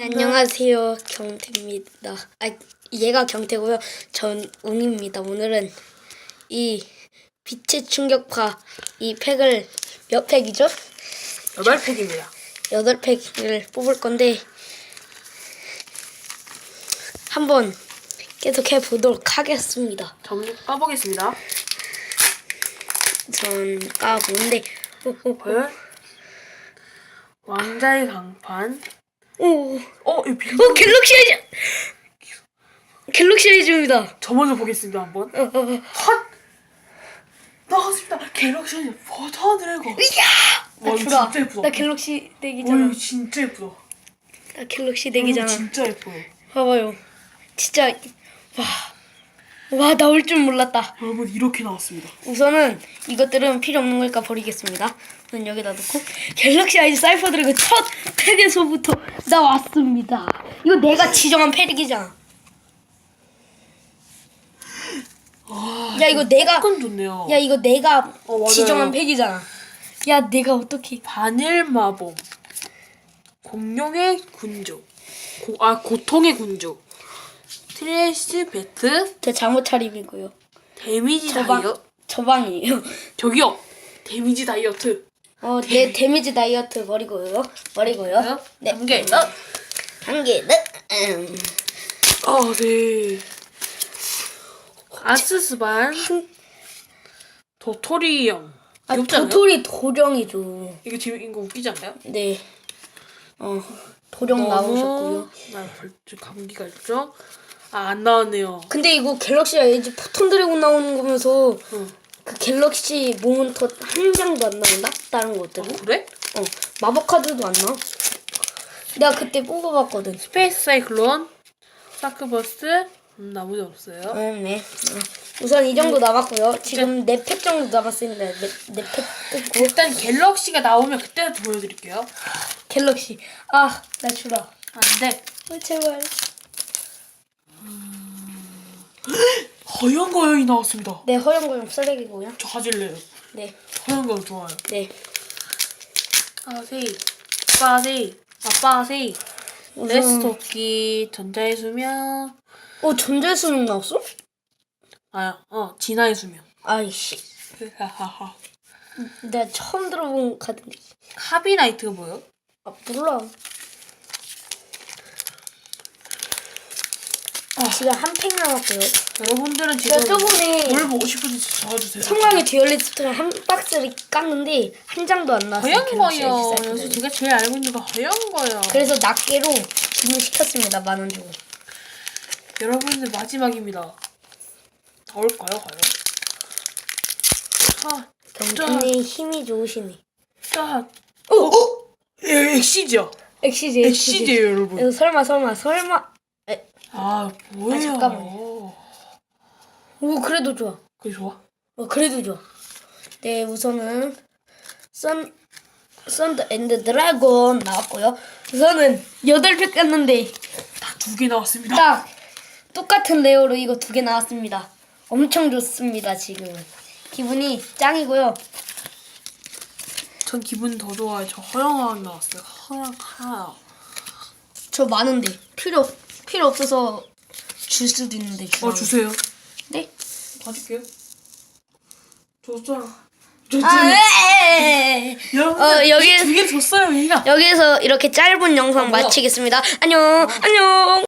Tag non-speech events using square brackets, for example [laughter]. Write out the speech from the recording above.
안녕하세요 경태입니다. 아 얘가 경태고요. 전 웅입니다. 오늘은 이 빛의 충격파 이 팩을 몇 팩이죠? 여덟 팩입니다. 여덟 팩을 뽑을 건데 한번 계속 해 보도록 하겠습니다. 전 까보겠습니다. 전 까보는데 오, 오, 과연 왕자의 강판. 오, 오, 어, 이 비... 오 갤럭시 아이즈 갤럭시 아이즈입니다. 저 먼저 보겠습니다 한번. 어, 어, 어. 헛 나왔습니다. 갤럭시 버터 드래곤. 이야! 나 와, 주라. 진짜 예쁘다. 나 갤럭시 오, 덱이잖아. 이거 진짜 예쁘다. 나 갤럭시 이거 덱이잖아. 진짜 예뻐요. 봐봐요. 진짜 와. 와 나올 줄 몰랐다. 여러분 이렇게 나왔습니다. 우선은 이것들은 필요 없는 거니까 버리겠습니다. 우선 여기다 놓고 갤럭시 아이즈 사이퍼 드래곤 첫 팩에서부터 나왔습니다. 이거 내가 지정한 팩이잖아. 야 이거 내가 조금 좋네요. 야 이거 내가 어, 맞아요. 지정한 팩이잖아. 야 내가 어떻게 바닐 마법. 공룡의 군주. 고, 아 고통의 군 주. 트레시 배트. 제 잘못 차림이고요. 데미지 저방 다이어. 저방이에요. [laughs] 저기요. 데미지 다이어트. 어, 내 데미지 다이어트 버리고요. 버리고요. 네. 한 개. 어. 한 개. 네. 음. 아, 네. 아스스반 도토리 형. 아, 귀엽지 않아요? 도토리 도령이죠. 이거 지금 이거 웃기지 않나요? 네. 어, 도령 나오셨고요. 나 벌써 감기가 있죠? 아, 안 나왔네요. 근데 이거 갤럭시 에이지 포톤 드래곤 나오는 거면서 응. 그 갤럭시 모먼터 한 장도 안 나온다? 다른 것들은? 그래? 어, 마법 카드도 안 나와. 내가 그때 뽑아봤거든. 스페이스 사이클론, 사크버스, 음, 나머지 없어요. 음, 네. 어. 우선 이 정도 남았고요. 지금 네 팩 정도 남았습니다. 네팩 뜯고. 일단 갤럭시가 나오면 그때부터 보여드릴게요. 갤럭시. 아, 나 주라. 안 돼. 어, 제발. 허연 거연이 나왔습니다. 네, 허영고용 쓰레기고요. 저 가질래요. 네, 허연 거연 좋아요. 네. 아세이, 아빠세이, 아빠세이. 레스토끼, 전자의 수명, 어, 전자의 수능 나왔어? 아, 어, 진화의 수명. 아이씨. 하하하. 내가 처음 들어본 카드인데. 하비나이트가 뭐예요? 아, 몰라. 지금 한 팩 남았고요. 여러분들은 지금 제가 저번에 뭘 보고 싶은지 적어주세요. 성광의 듀얼 리스트를 한 박스를 깠는데 한 장도 안 나왔어요. 갤럭시 거요. 그래서 제가 제일 알고 있는 거 허연 거요. 그래서 낱개로 주문시켰습니다. 만 원 주고. 여러분들 마지막입니다. 나올까요, 과연? 자, 경준님 힘이 좋으시네. 자, 어, 어, 예, 엑시죠. 엑시지, 엑시지. 엑시죠, 여러분. 이거 설마, 설마, 설마. 에, 아, 뭐예요? 아, 잠깐만요. 오, 그래도 좋아. 그게 좋아? 어, 그래도 좋아. 네, 우선은 선 썬더 앤드 드래곤 나왔고요. 우선은 여덟 팩 깠는데 다두개 나왔습니다. 딱 똑같은 레어로 이거 두 개 나왔습니다. 엄청 좋습니다, 지금은. 기분이 짱이고요. 전 기분 더 좋아요. 저 허영왕 나왔어요. 허영왕. 저 많은데 필요 필요 없어서 줄 수도 있는데 주. 어, 주세요. 네. 받을게요. 줬잖아. 아, 줬잖아. 에 여러분, 어, 여기- 두개 줬어요, 얘가. 여기서 이렇게 짧은 영상 뭐야? 마치겠습니다. 안녕, 안녕.